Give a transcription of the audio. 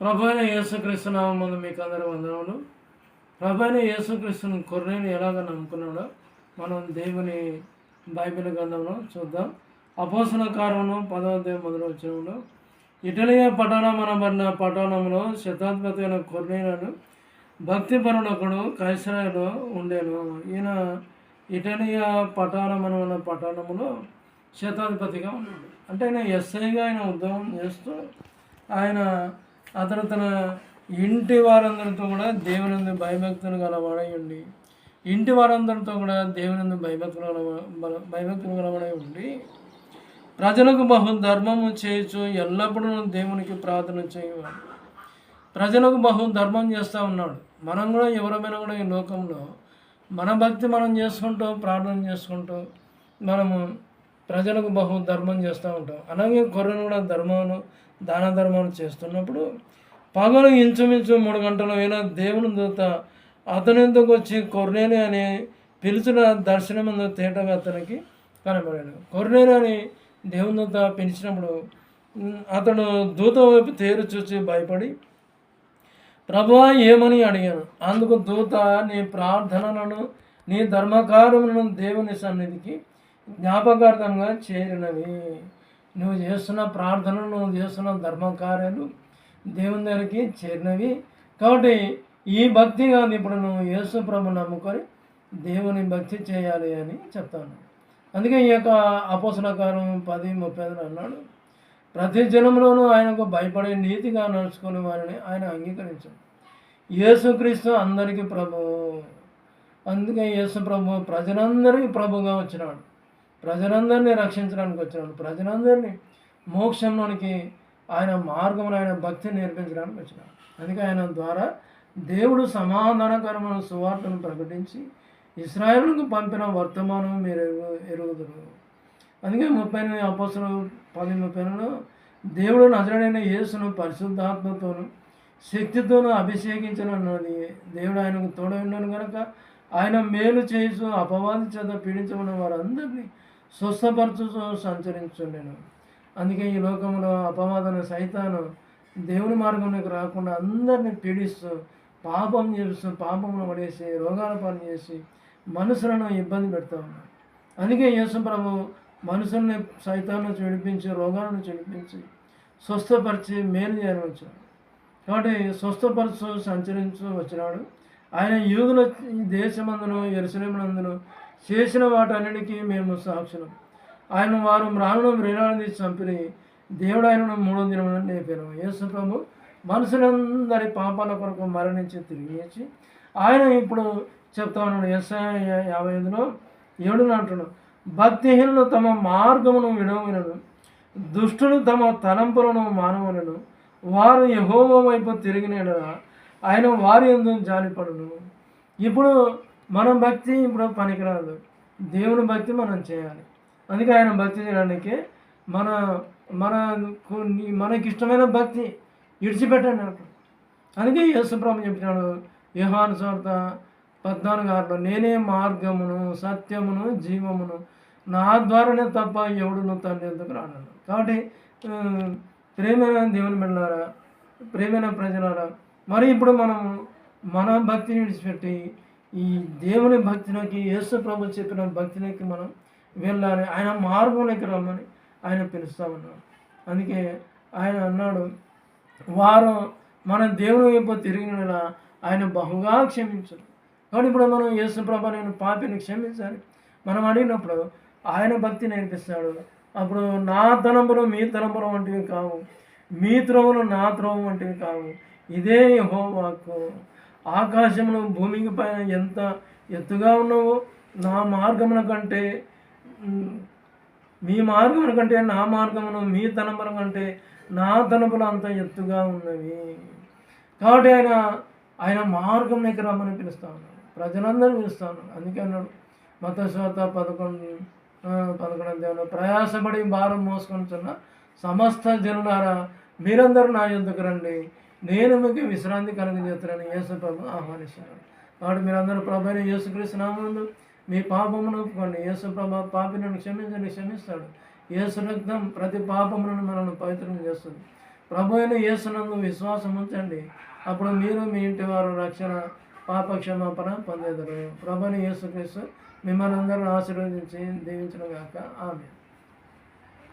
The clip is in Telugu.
ప్రభైన అయిన యేసుక్రీస్తు నామందు మీకు అందరూ వందనములు. ప్రభైన యేసుక్రీస్తుని కొర్రేని ఎలాగ నమ్ముకున్నాడో మనం దేవుని బైబిల్ గ్రంథంలో చూద్దాం. అపోసన కారణం పదవ మొదలు వచ్చినంలో ఇటలియా పట్టణమనబడిన పట్టణంలో శతాధిపతి అయిన కొర్నేలను భక్తిపరుడొకడు కైసరాయలో ఉండేను. ఈయన ఇటలియా పట్టణమనబడిన పట్టణంలో శతాధిపతిగా ఉన్నాడు. అంటే ఆయన ఎస్ఐగా ఆయన ఉద్యోగం చేస్తూ ఆయన అతను తన ఇంటి వారందరితో కూడా దేవునందు భయభక్తులు గలవాడై ఉండి ఇంటి వారందరితో కూడా దేవునందు భయభక్తులు గల భయభక్తులు గలవాడై ఉండి ప్రజలకు బహు ధర్మము చేయొచ్చు ఎల్లప్పుడూ దేవునికి ప్రార్థన చేయవాడు. ప్రజలకు బహు ధర్మం చేస్తూ ఉన్నాడు. మనం కూడా ఎవరమైనా కూడా ఈ లోకంలో మన భక్తి మనం చేసుకుంటూ ప్రార్థన చేసుకుంటూ మనము ప్రజలకు బహు ధర్మం చేస్తూ ఉంటాం. అలాగే కొర్రను కూడా ధర్మాను దాన ధర్మాలు చేస్తున్నప్పుడు పగలు ఇంచుమించు మూడు గంటల వేళ దేవుని దూత అతనిందుకు వచ్చి కొర్నేని అని పిలిచిన దర్శనమందు తేటగా అతనికి కనబడాడు కొర్నేని అని దేవుని దూత పిలిచినప్పుడు అతడు దూత వైపు తేరు చూసి భయపడి ప్రభువా ఏమని అడిగాను? అందుకు దూత నీ ప్రార్థనలను నీ ధర్మకారములను దేవుని సన్నిధికి జ్ఞాపకార్థంగా చేరినవి. నువ్వు చేస్తున్న ప్రార్థనలు నువ్వు చేస్తున్న ధర్మకార్యాలు దేవుని దగ్గరికి చేరినవి. కాబట్టి ఈ భక్తి కాదు ఇప్పుడు నువ్వు యేసు ప్రభు నమ్ముకొని దేవుని భక్తి చేయాలి అని చెప్తాను. అందుకే ఈ యొక్క అపోసనకారం పది ముప్పై ఐదులో అన్నాడు ప్రతి జనంలోనూ ఆయనకు భయపడే నీతిగా నడుచుకునే వారిని ఆయన అంగీకరించాడు యేసుక్రీస్తు అందరికీ ప్రభు అందుకే యేసు ప్రభు ప్రజలందరికీ ప్రభుగా వచ్చినాడు. ప్రజలందరినీ రక్షించడానికి వచ్చినాడు. ప్రజలందరినీ మోక్షంలోనికి ఆయన మార్గంలో ఆయన భక్తిని నేర్పించడానికి వచ్చినాడు. అందుకే ఆయన ద్వారా దేవుడు సమాధానకరమైన సువార్తను ప్రకటించి ఇస్రాయేల్కు పంపిన వర్తమానం మీరు ఎరుగు ఎరుగుదురు. అందుకే ముప్పై ఎనిమిది అపోసలు పది ముప్పై ఎనిమిదిలో దేవుడు నజరడైన యేసును పరిశుద్ధాత్మతోను శక్తితోనూ అభిషేకించనున్నది దేవుడు ఆయనకు తోడ ఉన్నాను కనుక ఆయన మేలు చేసు అపవాది చేత పీడించబడిన వారందరినీ స్వస్థపరచుతూ సంచరించుండెను అందుకే ఈ లోకంలో అపవాదను సైతాను దేవుని మార్గంలోకి రాకుండా అందరినీ పీడిస్తూ పాపం చేస్తూ పాపంలో పడేసి రోగాల పాలు చేసి మనుషులను ఇబ్బంది పెడతా ఉన్నాడు అందుకే యేసు ప్రభు మనుషుల్ని సైతాన్ని చెడిపించి రోగాలను చెడిపించి స్వస్థపరిచి మేలు చేయని వచ్చాడు. కాబట్టి స్వస్థపరచు సంచరించు వచ్చినాడు. ఆయన యూదుల దేశమందును ఎరుసలేమునందును చేసిన వాటన్నిటికీ మేము సాక్షులం. ఆయన వారు మ్రాణును వ్రేలాడి చంపిని దేవుడు ఆయనను మూడో దినమున లేపాను యేసు ప్రభు మనుషులందరి పాపాల కొరకు మరణించి తిరిగి ఆయన ఇప్పుడు చెప్తా ఉన్నాడు. ఎస్ఐ యాభై ఐదులో ఏడు అంటున్నాడు. భక్తిహీనులు తమ మార్గమును విడవలను దుష్టులు తమ తలంపులను మానవలను వారు యహోవ వైపు తిరిగిన ఆయన వారి ఎందు జాలిపడను. ఇప్పుడు మన భక్తి ఇప్పుడు పనికిరాదు. దేవుని భక్తి మనం చేయాలి. అందుకే ఆయన భక్తి చేయడానికి మన మన కొన్ని- మనకి ఇష్టమైన భక్తి విడిచిపెట్టండి అంటాడు అందుకే యేసుప్రభు చెప్పినాడు యోహాను స్వార్థ పద్నాలుగు ఆరులో నేనే మార్గమును సత్యమును జీవమును నా ద్వారానే తప్ప ఎవడును తండ్రి ఎందుకు రానన్నాడు కాబట్టి ప్రేమైన దేవుని బిడ్డలారా ప్రేమైన ప్రజలారా మరి ఇప్పుడు మనము మన భక్తిని విడిచిపెట్టి ఈ దేవుని భక్తిలోకి యేసు ప్రభు చెప్పిన భక్తిలోకి మనం వెళ్ళాలి. ఆయన మార్గంలోకి రమ్మని ఆయన పిలుస్తా ఉన్నాడు. అందుకే ఆయన అన్నాడు వారు మన దేవుని వైపు తిరిగిన ఆయన బహుగా క్షమించరు. కాబట్టి ఇప్పుడు మనం యేసు ప్రభా నేను పాపిని క్షమించాలి. మనం అడిగినప్పుడు ఆయన భక్తి నేర్పిస్తాడు. అప్పుడు నా తలంపులు మీ తలంపులు వంటివి కావు. మీ త్రోవలు నా త్రోవం వంటివి కావు. ఇదే యెహోవాకు ఆకాశమును భూమికి పైన ఎంత ఎత్తుగా ఉన్నావో నా మార్గముల కంటే మీ మార్గమున కంటే నా మార్గమును మీ తనపుల కంటే నా తనపులు అంత ఎత్తుగా ఉన్నవి. కాబట్టి ఆయన ఆయన మార్గం దగ్గర రమ్మని పిలుస్తా ఉన్నాడు. ప్రజలందరూ పిలుస్తా ఉన్నాడు. అందుకే అన్నాడు మత పదకొండు పదకొండు దేవుడు ప్రయాసపడి భారం మోసుకొనిచున్న సమస్త జనులారా మీరందరూ నా యుద్ధకు రండి. నేను మీకు విశ్రాంతి కలుగజేస్తానని యేసు ప్రభు ఆహ్వానిస్తున్నాడు. కాబట్టి మీరందరూ ప్రభు యేసుక్రీస్తు నామందు మీ పాపమును ఒప్పుకోండి. యేసు ప్రభు పాపిలను క్షమించండి క్షమిస్తాడు. యేసు రక్తం ప్రతి పాపములను మనల్ని పవిత్రం చేస్తుంది. ప్రభు అయిన యేసునందు విశ్వాసం ఉంచండి. అప్పుడు మీరు మీ ఇంటి వారు రక్షణ పాప క్షమాపణ పొందేదరు. ప్రభుని యేసుక్రీస్తు మిమ్మల్ని అందరూ ఆశీర్వదించి దీవించడం కాక ఆమె